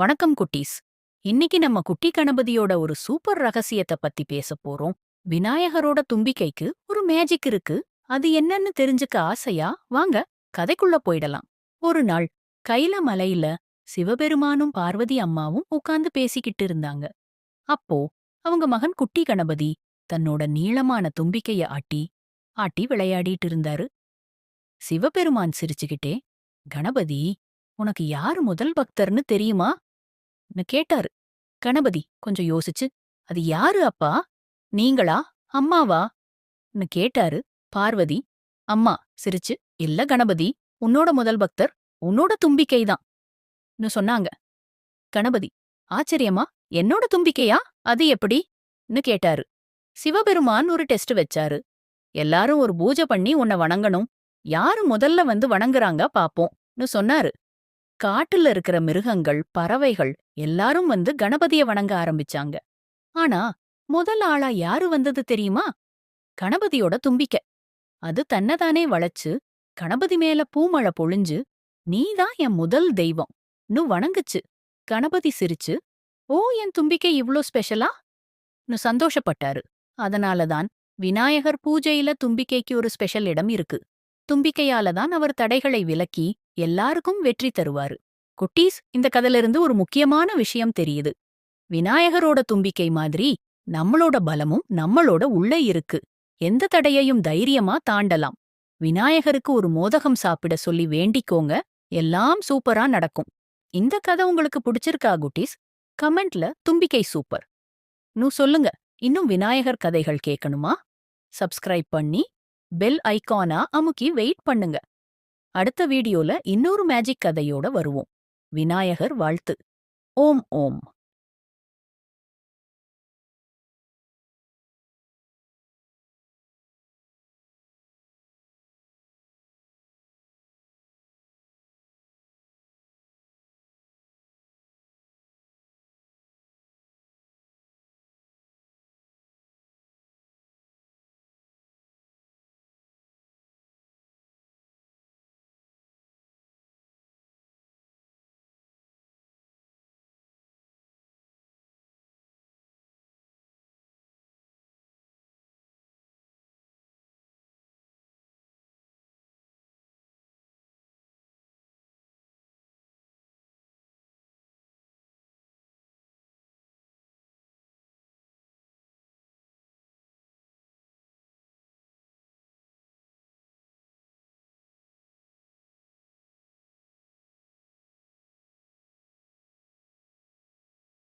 வணக்கம் குட்டீஸ். இன்னைக்கு நம்ம குட்டி கணபதியோட ஒரு சூப்பர் ரகசியத்தை பத்தி பேச போறோம். விநாயகரோட தும்பிக்கைக்கு ஒரு மேஜிக் இருக்கு. அது என்னன்னு தெரிஞ்சுக்க ஆசையா? வாங்க கதைக்குள்ள போயிடலாம். ஒரு நாள் கைல மலையில சிவபெருமானும் பார்வதி அம்மாவும் உட்கார்ந்து பேசிக்கிட்டு இருந்தாங்க. அப்போ அவங்க மகன் குட்டி கணபதி தன்னோட நீளமான தும்பிக்கைய ஆட்டி ஆட்டி விளையாடிட்டு இருந்தாரு. சிவபெருமான் சிரிச்சுக்கிட்டே கணபதி உனக்கு யாரு முதல் பக்தர்னு தெரியுமா? கேட்டாரு. கணபதி கொஞ்சம் யோசிச்சு அது யாரு அப்பா? நீங்களா? அம்மாவா? ன்னு கேட்டாரு பார்வதி. அம்மா சிரிச்சு இல்ல கணபதி உன்னோட முதல் பக்தர் உன்னோட தும்பிக்கைதான் சொன்னாங்க. கணபதி ஆச்சரியமா? என்னோட தும்பிக்கையா? அது எப்படின்னு கேட்டாரு. சிவபெருமான் ஒரு டெஸ்ட் வச்சாரு. எல்லாரும் ஒரு பூஜை பண்ணி உன்னை வணங்கணும். யாரு முதல்ல வந்து வணங்குறாங்க பாப்போம்னு சொன்னாரு. காட்டுல இருக்கிற மிருகங்கள் பறவைகள் எல்லாரும் வந்து கணபதிய வணங்க ஆரம்பிச்சாங்க. ஆனா முதல் ஆளா யாரு வந்தது தெரியுமா? கணபதியோட தும்பிக்கை. அது தன்னதானே வளைச்சு கணபதி மேல பூமழை பொழிஞ்சு நீதான் என் முதல் தெய்வம். நு வணங்குச்சு. கணபதி சிரிச்சு ஓ என் தும்பிக்கை இவ்ளோ ஸ்பெஷலா நு சந்தோஷப்பட்டாரு. அதனாலதான் விநாயகர் பூஜையில தும்பிக்கைக்கு ஒரு ஸ்பெஷல் இடம் இருக்கு. தும்பிக்கையால தான் அவர் தடைகளை விலக்கி எல்லாருக்கும் வெற்றி தருவாரு. குட்டீஸ் இந்த கதையிலிருந்து ஒரு முக்கியமான விஷயம் தெரியுது. விநாயகரோட தும்பிக்கை மாதிரி நம்மளோட பலமும் நம்மளோட உள்ளே இருக்கு. எந்த தடையையும் தைரியமா தாண்டலாம். விநாயகருக்கு ஒரு மோதகம் சாப்பிட சொல்லி வேண்டிக்கோங்க. எல்லாம் சூப்பரா நடக்கும். இந்த கதை உங்களுக்கு பிடிச்சிருக்கா குட்டீஸ்? கமெண்ட்ல தும்பிக்கை சூப்பர். நூ சொல்லுங்க. இன்னும் விநாயகர் கதைகள் கேட்கணுமா? சப்ஸ்கிரைப் பண்ணி பெல் ஐகானா அமுக்கி வெயிட் பண்ணுங்க. அடுத்த வீடியோல இன்னொரு மேஜிக் கதையோட வருவோம். விநாயகர் வாழ்த்து. ஓம் ஓம்.